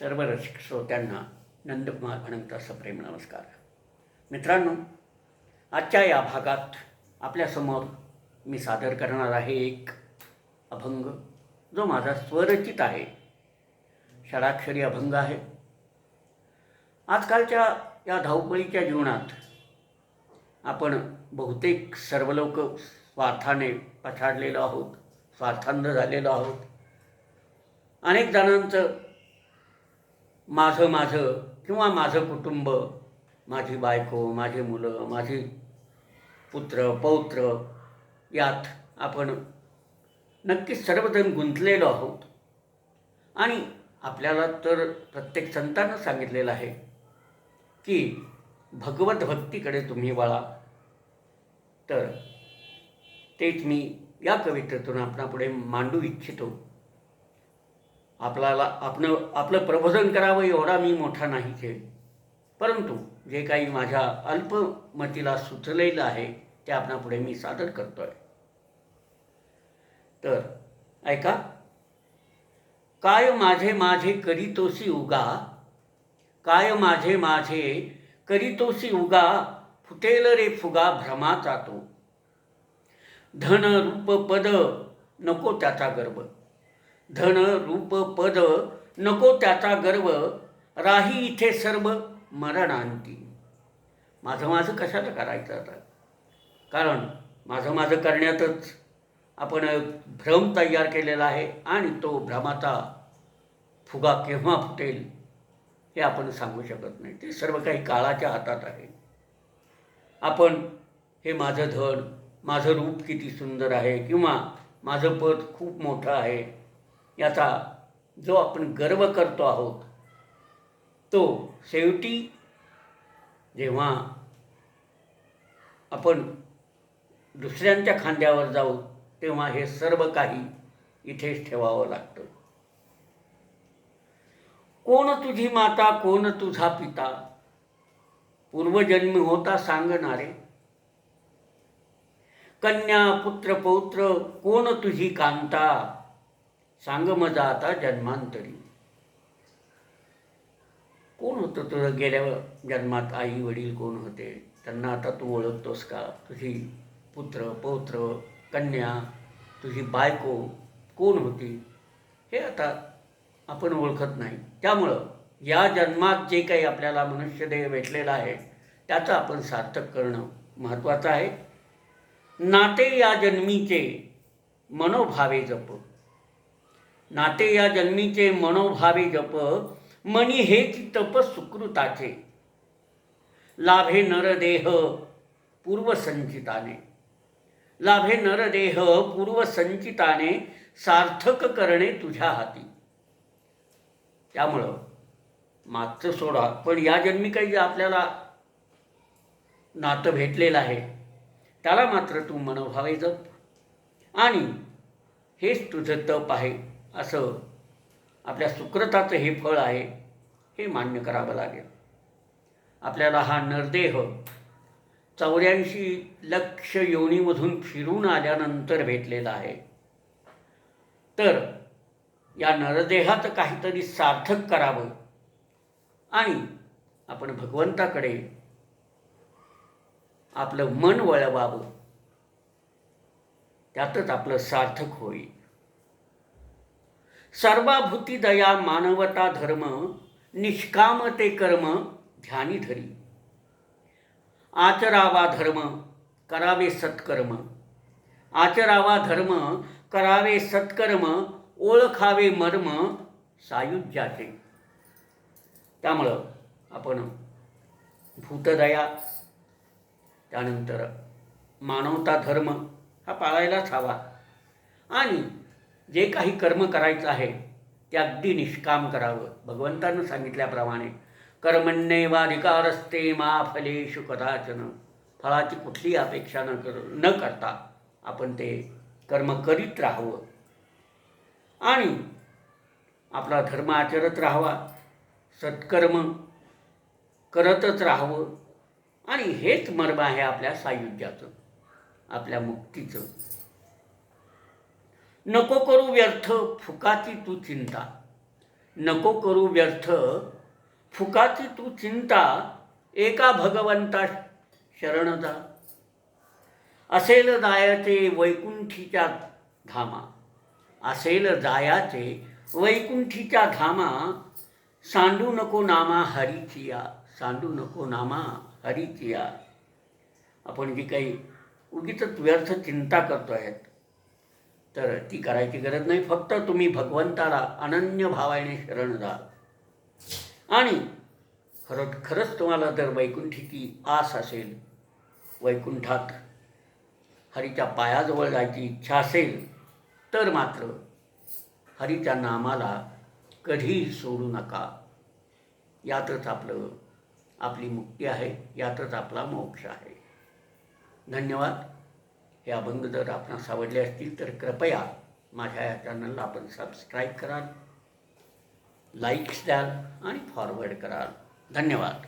सर्व रसिक श्रोत्यांना नंदकुमार अनंत सप्रेम नमस्कार. मित्रांनो आजच्या या भागात आपल्यासमोर मी सादर करणार आहे एक अभंग जो माझा स्वरचित आहे. षडाक्षरी अभंग आहे. आजकालच्या या धावपळीच्या जीवनात आपण बहुतेक सर्व लोक स्वार्थाने पछाडलेलो आहोत स्वार्थांध झालेलो आहोत. अनेक जणांचं माझं माझं किंवा माझं कुटुंब माझी बायको माझी मुलं माझी पुत्र पौत्र यात आपण नक्कीच सर्वजण गुंतलेलो आहोत. आणि आपल्याला तर प्रत्येक संतानं सांगितलेलं आहे की भगवत भक्तीकडे तुम्ही वळा. तर तेच मी या कवितेतून आपणापुढे मांडू इच्छितो. आपल्याला आपण आपलं प्रबोधन करावं एवढा मी मोठा नाही खेळ. परंतु जे काही माझ्या अल्पमतीला सुचलेलं आहे ते आपणापुढे मी सादर करतो आहे तर ऐका. काय माझे माझे करीतोसी उगा काय माझे माझे करीतोसी उगा फुटेल रे फुगा भ्रमाचा तो. धन रूप पद नको त्याचा गर्भ. धन रूप पद नको त्याचा गर्व राही इथे सर्व मरणांती. माझं माझं कशाला करायचं आता? कारण माझं माझं करण्यातच आपण भ्रम तयार केलेला आहे आणि तो भ्रमाचा फुगा केव्हा फुटेल हे आपण सांगू शकत नाही. ते सर्व काही काळाच्या हातात आहे. आपण हे माझं धन माझं रूप किती सुंदर आहे किंवा माझं पद खूप मोठं आहे याचा जो आपण गर्व करतो आहोत तो शेवटी जेव्हा आपण दुसऱ्यांच्या खांद्यावर जाऊ तेव्हा हे सर्व काही इथेच ठेवावं लागतं. कोण तुझी माता कोण तुझा पिता? पूर्वजन्मी होता सांगणारे. कन्या पुत्र पौत्र कोण तुझी कांता? सांग मजा आता जन्मांतरी. कोण होतं तुझं? गेल्या जन्मात आई वडील कोण होते? त्यांना आता तू ओळखतोस का? तुझी पुत्र पौत्र कन्या तुझी बायको कोण होती? हे आता आपण ओळखत नाही. त्यामुळं या जन्मात जे काही आपल्याला मनुष्यदेह भेटलेलं आहे त्याचं आपण सार्थक करणं महत्त्वाचं आहे. नाते या जन्मीचे मनोभावे जप नाते या जन्मीचे मनोभावे जप मनी हे तप सुकृताचे. लाभे नरदेह पूर्वसंचिताने. लाभे नरदेह पूर्वसंचिताने सार्थक करणे तुझ्या हाती. त्यामुळं मागचं सोडा. पण या जन्मी काही जे आपल्याला नातं भेटलेलं आहे त्याला मात्र तू मनोभावे जप. आणि हेच तुझं तप आहे. असं आपल्या सुकृताचं हे फळ आहे हे मान्य करावं लागेल. आपल्याला हा नरदेह चौऱ्याऐंशी लक्ष योनीमधून फिरून आल्यानंतर भेटलेला आहे. तर या नरदेहाचं काहीतरी सार्थक करावं आणि आपण भगवंताकडे आपलं मन वळवावं. त्यातच आपलं सार्थक होईल. सर्वाभूती दया मानवता धर्म निष्काम ते कर्म ध्यानी धरी. आचरावा धर्म करावे सत्कर्म. आचरावा धर्म करावे सत्कर्म ओळखावे मर्म सायुज्याचे. त्यामुळं आपण भूतदया त्यानंतर मानवता धर्म हा पाळायलाच हवा. आणि जे काही कर्म करायचं आहे ते अगदी निष्काम करावं. भगवंतानं सांगितल्याप्रमाणे कर्मण्येवाधिकारस्ते मा फलेषु कदाचन. फळाची कुठलीही अपेक्षा न कर न करता आपण ते कर्म करीत राहावं. आणि आपला धर्म आचरत राहावा सत्कर्म करतच राहावं. आणि हेच मर्म आहे आपल्या सायुज्याचं आपल्या मुक्तीचं. नको करू व्यर्थ फुकाची तू चिंता. नको करू व्यर्थ फुकाची तू चिंता एका भगवंता शरण जा. असेल जायाचे वैकुंठीच्या धामा. असेल जायाचे वैकुंठीच्या धामा. सांडू नको नामा हरिचिया सांडू नको नामा हरिचिया. आपण जी काही उगीच व्यर्थ चिंता करतो आहेत तर ती करायची गरज नाही. फक्त तुम्ही भगवंताला अनन्य भावाने शरण जा. आणि खरं खरंच तुम्हाला जर वैकुंठीची आस असेल वैकुंठात हरीच्या पायाजवळ जायची इच्छा असेल तर मात्र हरीच्या नामाला कधीही सोडू नका. यातच आपलं आपली मुक्ती आहे. यातच आपला मोक्ष आहे. धन्यवाद. हे अभंग जर आपणास आवडले असतील तर कृपया माझ्या या चॅनलला आपण सबस्क्राईब कराल लाईक्स द्याल आणि फॉरवर्ड कराल. धन्यवाद.